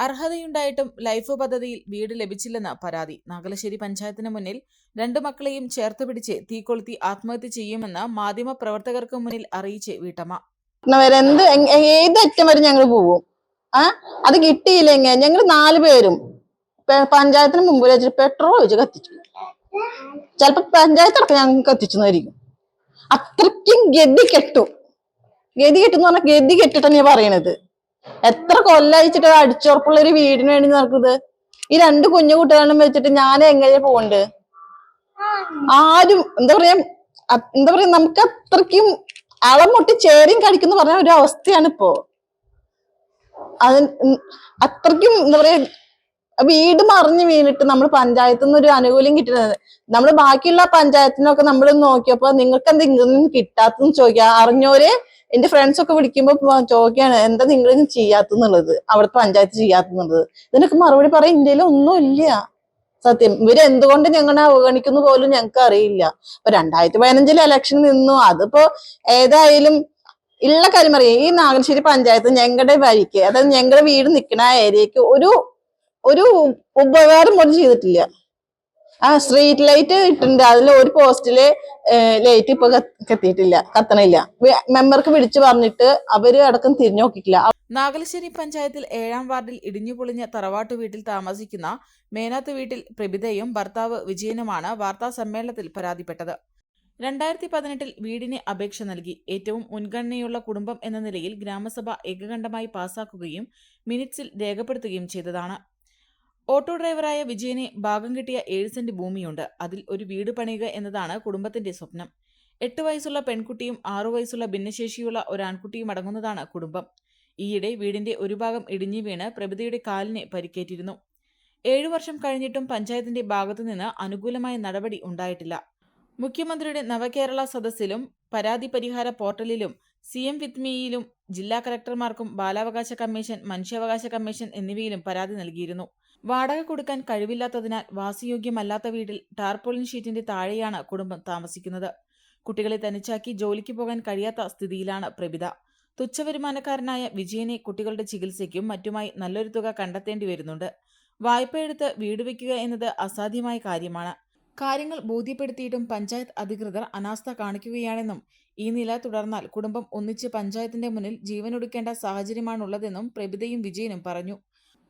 അർഹതയുണ്ടായിട്ടും life പദ്ധതിയിൽ വീട് ലഭിച്ചില്ലെന്ന പരാതി. നാഗലശ്ശേരി പഞ്ചായത്തിന് മുന്നിൽ രണ്ടു മക്കളെയും ചേർത്ത് പിടിച്ച് തീകൊളുത്തി ആത്മഹത്യ ചെയ്യുമെന്ന് മാധ്യമ പ്രവർത്തകർക്ക് മുന്നിൽ അറിയിച്ച് വീട്ടമ്മ. എന്ത് അറ്റം വരെ ഞങ്ങൾ പോവും? ആ? അത് കിട്ടിയില്ലെങ്കിൽ ഞങ്ങൾ നാല് പേരും പഞ്ചായത്തിന് മുമ്പ് വെച്ചിട്ട് പെട്രോൾ ഒഴിച്ച് കത്തിച്ചു. ചിലപ്പോ പഞ്ചായത്ത് അടക്കം കത്തിച്ചു കത്തിച്ചെന്നായിരിക്കും. അത്രയ്ക്കും ഗതി കെട്ടു. ഗതി കെട്ടെന്ന് പറഞ്ഞാൽ ഗതി കെട്ടിട്ടാണ് ഞാൻ പറയണത്. എത്ര കൊല്ലയച്ചിട്ട് അടിച്ചുറപ്പുള്ള ഒരു വീടിന് വേണ്ടി നടക്കുന്നത്? ഈ രണ്ട് കുഞ്ഞു കുട്ടികളും വെച്ചിട്ട് ഞാൻ എങ്ങനെയാ പോകണ്ട്? ആരും എന്താ പറയാ എന്താ പറയാ നമുക്ക് അത്രയ്ക്കും അളം മുട്ടി ചേരിയും കടിക്കുന്ന പറഞ്ഞ ഒരു അവസ്ഥയാണ് ഇപ്പോ. അത് അത്രക്കും എന്താ പറയാ വീട് മറിഞ്ഞു വീണിട്ട് നമ്മൾ പഞ്ചായത്തിൽ നിന്ന് ഒരു ആനുകൂല്യം കിട്ടുന്നത്. നമ്മൾ ബാക്കിയുള്ള പഞ്ചായത്തിനൊക്കെ നമ്മൾ നോക്കിയപ്പോ നിങ്ങൾക്ക് എന്തെങ്കിലും കിട്ടാത്തെന്ന് ചോദിക്കുക. അറിഞ്ഞോര് എന്റെ ഫ്രണ്ട്സ് ഒക്കെ വിളിക്കുമ്പോ പ- ചോദിക്കാണ് എന്താ നിങ്ങൾ ചെയ്യാത്തെന്നുള്ളത് അവിടുത്തെ പഞ്ചായത്ത് ചെയ്യാത്തെന്നുള്ളത് ഇതിനൊക്കെ മറുപടി പറയാൻ ഇന്ത്യയിൽ ഒന്നും ഇല്ല. സത്യം. ഇവർ എന്തുകൊണ്ട് ഞങ്ങളെ അവഗണിക്കുന്നു പോലും ഞങ്ങൾക്ക് അറിയില്ല. ഇപ്പൊ രണ്ടായിരത്തി പതിനഞ്ചിൽ ഇലക്ഷൻ നിന്നു. അതിപ്പോ ഏതായാലും ഉള്ള കാര്യം അറിയാം ഈ നാഗശ്ശേരി പഞ്ചായത്ത് ഞങ്ങളുടെ വഴിക്ക് അതായത് ഞങ്ങളുടെ വീട് നിൽക്കുന്ന ഏരിയക്ക് ഒരു ഒരു ഉപകാരം പോലും ചെയ്തിട്ടില്ല. ആ സ്ട്രീറ്റ് ലൈറ്റ് ഇട്ടിട്ടുണ്ട്. അതിൽ ഒരു പോസ്റ്റിൽ ലൈറ്റ് ഇപ്പൊ കത്ത് കത്തിയിട്ടില്ല കത്തണില്ല. മെമ്പർക്ക് വിളിച്ചു പറഞ്ഞിട്ട് അവർ അടക്കം തിരിഞ്ഞു നോക്കിയിട്ടില്ല. നാഗലശ്ശേരി പഞ്ചായത്തിൽ ഏഴാം വാർഡിൽ ഇടിഞ്ഞു പൊളിഞ്ഞ തറവാട്ടു വീട്ടിൽ താമസിക്കുന്ന മേനാത്ത് വീട്ടിൽ പ്രഭിതയും ഭർത്താവ് വിജയനുമാണ് വാർത്താ സമ്മേളനത്തിൽ പരാതിപ്പെട്ടത്. രണ്ടായിരത്തി പതിനെട്ടിൽ വീടിന് അപേക്ഷ നൽകി. ഏറ്റവും മുൻഗണനയുള്ള കുടുംബം എന്ന നിലയിൽ ഗ്രാമസഭ ഏകകണ്ഠമായി പാസാക്കുകയും മിനിറ്റ്സിൽ രേഖപ്പെടുത്തുകയും ചെയ്തതാണ്. ഓട്ടോ ഡ്രൈവറായ വിജയനെ ഭാഗം കിട്ടിയ ഏഴ് സെന്റ് ഭൂമിയുണ്ട്. അതിൽ ഒരു വീട് പണിയുക എന്നതാണ് കുടുംബത്തിന്റെ സ്വപ്നം. എട്ട് വയസ്സുള്ള പെൺകുട്ടിയും ആറു വയസ്സുള്ള ഭിന്നശേഷിയുള്ള ഒരു ആൺകുട്ടിയും അടങ്ങുന്നതാണ് കുടുംബം. ഈയിടെ വീടിന്റെ ഒരു ഭാഗം ഇടിഞ്ഞു വീണ് പ്രഭിതയുടെ കാലിനെ പരിക്കേറ്റിരുന്നു. ഏഴു വർഷം കഴിഞ്ഞിട്ടും പഞ്ചായത്തിന്റെ ഭാഗത്തുനിന്ന് അനുകൂലമായ നടപടി ഉണ്ടായിട്ടില്ല. മുഖ്യമന്ത്രിയുടെ നവകേരള സദസ്സിലും പരാതി പരിഹാര പോർട്ടലിലും സി എം വിത്മിയിലും മീയിലും ജില്ലാ കലക്ടർമാർക്കും ബാലാവകാശ കമ്മീഷൻ മനുഷ്യാവകാശ കമ്മീഷൻ എന്നിവയിലും പരാതി നൽകിയിരുന്നു. വാടക കൊടുക്കാൻ കഴിവില്ലാത്തതിനാൽ വാസയോഗ്യമല്ലാത്ത വീട്ടിൽ ടാർപോളിൻ ഷീറ്റിന്റെ താഴെയാണ് കുടുംബം താമസിക്കുന്നത്. കുട്ടികളെ തനിച്ചാക്കി ജോലിക്ക് പോകാൻ കഴിയാത്ത സ്ഥിതിയിലാണ് പ്രഭിത തുച്ഛവരുമാനക്കാരനായ വിജയനെ കുട്ടികളുടെ ചികിത്സയ്ക്കും മറ്റുമായി നല്ലൊരു തുക കണ്ടെത്തേണ്ടി വരുന്നുണ്ട്. വായ്പയെടുത്ത് വീട് വയ്ക്കുക എന്നത് അസാധ്യമായ കാര്യമാണ്. കാര്യങ്ങൾ ബോധ്യപ്പെടുത്തിയിട്ടും പഞ്ചായത്ത് അധികൃതർ അനാസ്ഥ കാണിക്കുകയാണെന്നും ഈ നില തുടർന്നാൽ കുടുംബം ഒന്നിച്ച് പഞ്ചായത്തിന്റെ മുന്നിൽ ജീവനൊടുക്കേണ്ട സാഹചര്യമാണുള്ളതെന്നും പ്രഭിതയും വിജയനും പറഞ്ഞു.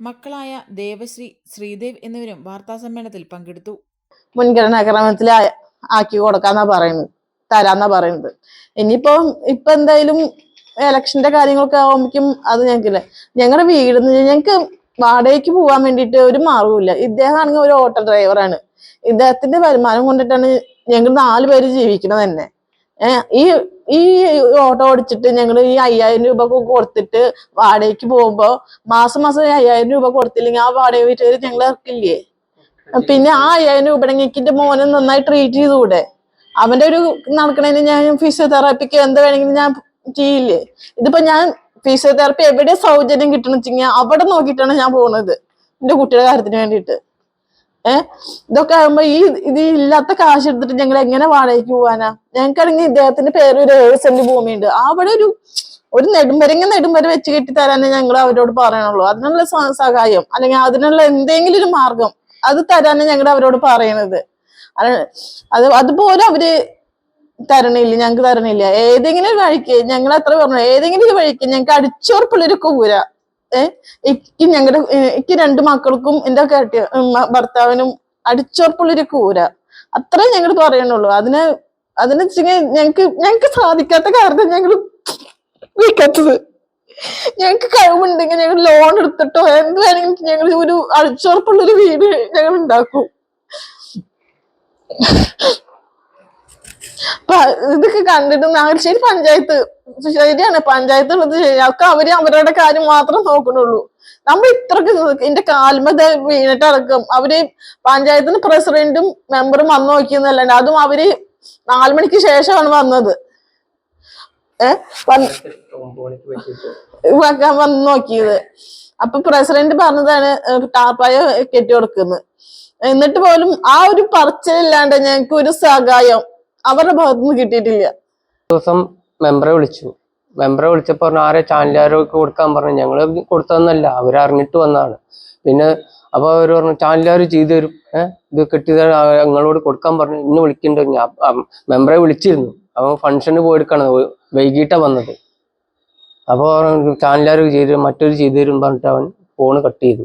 മക്കളായ ദേവശ്രീ ശ്രീദേവ് എന്നിവരും വാർത്താസമ്മേളനത്തിൽ പങ്കെടുത്തു. മുൻഗണനാ ക്രമത്തിൽ ആക്കി കൊടുക്കാന്നാ പറയുന്നത് തരാന്നാ പറയുന്നത്. ഇനിയിപ്പോ ഇപ്പൊ എന്തായാലും ഇലക്ഷന്റെ കാര്യങ്ങളൊക്കെ ആവുമ്പോഴേക്കും അത് ഞങ്ങൾക്കില്ല ഞങ്ങളുടെ വീട് ഞങ്ങൾക്ക് വാടകയ്ക്ക് പോകാൻ വേണ്ടിയിട്ട് ഒരു മാർഗവും ഇദ്ദേഹം ആണെങ്കിൽ ഒരു ഓട്ടോ ഡ്രൈവറാണ് ഇദ്ദേഹത്തിന്റെ വരുമാനം കൊണ്ടിട്ടാണ് ഞങ്ങൾ നാല് പേര് ജീവിക്കുന്നത് തന്നെ. ഈ ഈ ഓട്ടോ ഓടിച്ചിട്ട് ഞങ്ങൾ ഈ അയ്യായിരം രൂപ കൊടുത്തിട്ട് വാടകയ്ക്ക് പോകുമ്പോ മാസം മാസം അയ്യായിരം രൂപ കൊടുത്തില്ലെങ്കിൽ ആ വാടക വീട്ടുകാർ ഞങ്ങൾ ഇറക്കില്ലേ? പിന്നെ ആ അയ്യായിരം രൂപ എനിക്കിന്റെ മോനെ നന്നായി ട്രീറ്റ് ചെയ്തുകൂടെ? അവന്റെ ഒരു നടക്കണേന് ഞാൻ ഫിസിയോതെറാപ്പിക്ക് എന്ത് വേണമെങ്കിലും ഞാൻ ചെയ്യില്ലേ? ഇതിപ്പോ ഞാൻ ഫിസിയോതെറാപ്പി എവിടെ സൗജന്യം കിട്ടണം വെച്ചാൽ അവിടെ നോക്കിയിട്ടാണ് ഞാൻ പോകുന്നത് എന്റെ കുട്ടിയുടെ കാര്യത്തിന് വേണ്ടിയിട്ട്. ഏഹ് ഇതൊക്കെ ആകുമ്പോ ഈ ഇത് ഇല്ലാത്ത കാശ് എടുത്തിട്ട് ഞങ്ങൾ എങ്ങനെ വാടകയ്ക്ക് പോവാനാ? ഞങ്ങൾക്കാണെങ്കിൽ ഇദ്ദേഹത്തിന്റെ പേര് ഒരു ഏഴ് സെന്റ് ഭൂമിയുണ്ട്. അവിടെ ഒരു ഒരു നെടുമ്പരങ്ങ നെടുമ്പര വെച്ച് കെട്ടി തരാനേ ഞങ്ങൾ അവരോട് പറയണുള്ളൂ. അതിനുള്ള സഹായം അല്ലെങ്കിൽ അതിനുള്ള എന്തെങ്കിലും ഒരു മാർഗം അത് തരാനേ ഞങ്ങൾ അവരോട് പറയണത്. അത് അത് അതുപോലെ അവർ തരണില്ല ഞങ്ങൾക്ക് തരണില്ല. ഏതെങ്കിലും ഒരു വഴിക്ക് ഞങ്ങൾ അത്ര പറഞ്ഞു ഏതെങ്കിലും ഒരു വഴിക്ക് ഞങ്ങൾക്ക് അടിച്ചുറപ്പുള്ളൊരു കൂര. എനിക്ക് ഞങ്ങളുടെ എനിക്ക് രണ്ട് മക്കൾക്കും എന്താ കെട്ടിയ ഭർത്താവിനും അടിച്ചോർപ്പുള്ളൊരു കൂര. അത്രേ ഞങ്ങൾ പറയണുള്ളൂ. അതിന് അതിന് വെച്ചെങ്കിൽ ഞങ്ങക്ക് ഞങ്ങക്ക് സാധിക്കാത്ത കാരണം ഞങ്ങൾ വിൽക്കാത്തത് ഞങ്ങൾക്ക് കഴിവുണ്ടെങ്കിൽ ഞങ്ങൾ ലോൺ എടുത്തിട്ടോ എന്ത് വേണമെങ്കിൽ ഞങ്ങൾ ഒരു അടിച്ചുറപ്പുള്ളൊരു വീട് ഞങ്ങൾ ഉണ്ടാക്കും ഇതൊക്കെ കണ്ടിട്ട് നാഗശ്ശേരി പഞ്ചായത്ത് ശരിയാണ് പഞ്ചായത്ത് ഉള്ളത് ശരിയാക്കും അവർ അവരുടെ കാര്യം മാത്രം നോക്കണുള്ളൂ. നമ്മൾ ഇത്രക്ക് എന്റെ കാൽമത വീണിട്ട് അടക്കം അവർ പഞ്ചായത്തിന് പ്രസിഡന്റും മെമ്പറും വന്നു നോക്കിയെന്നല്ലാണ്ട് അതും അവർ നാലുമണിക്ക് ശേഷമാണ് വന്നത്. ഏഹ് വന്ന് നോക്കിയത്. അപ്പൊ പ്രസിഡന്റ് പറഞ്ഞതാണ് ടാപ്പായ കെട്ടി കൊടുക്കുന്നത് എന്നിട്ട് പോലും ആ ഒരു പറച്ചിലില്ലാണ്ട് ഞങ്ങൾക്ക് ഒരു സഹായം അവരുടെ ഭാഗത്തുനിന്ന് കിട്ടിയിട്ടില്ല. ദിവസം മെമ്പറെ വിളിച്ചു. മെമ്പറെ വിളിച്ചപ്പോൾ പറഞ്ഞു ആരെ ചാനലുകാരൊക്കെ കൊടുക്കാൻ പറഞ്ഞു? ഞങ്ങൾ കൊടുത്തതെന്നല്ല അവരറിഞ്ഞിട്ട് വന്നതാണ്. പിന്നെ അപ്പോൾ അവർ പറഞ്ഞു ചാനലുകാർ ചെയ്തു തരും. ഏഹ് ഇത് കെട്ടി ഞങ്ങളോട് കൊടുക്കാൻ പറഞ്ഞു. ഇന്ന് വിളിക്കണ്ടോ. മെമ്പറെ വിളിച്ചിരുന്നു. അവൻ ഫംഗ്ഷന് പോയെടുക്കാണ്. വൈകിട്ടാണ് വന്നത്. അപ്പോൾ ചാനലുകാർ ചെയ്തു മറ്റൊരു ചെയ്തു തരും പറഞ്ഞിട്ട് അവൻ ഫോണ് കട്ട് ചെയ്തു.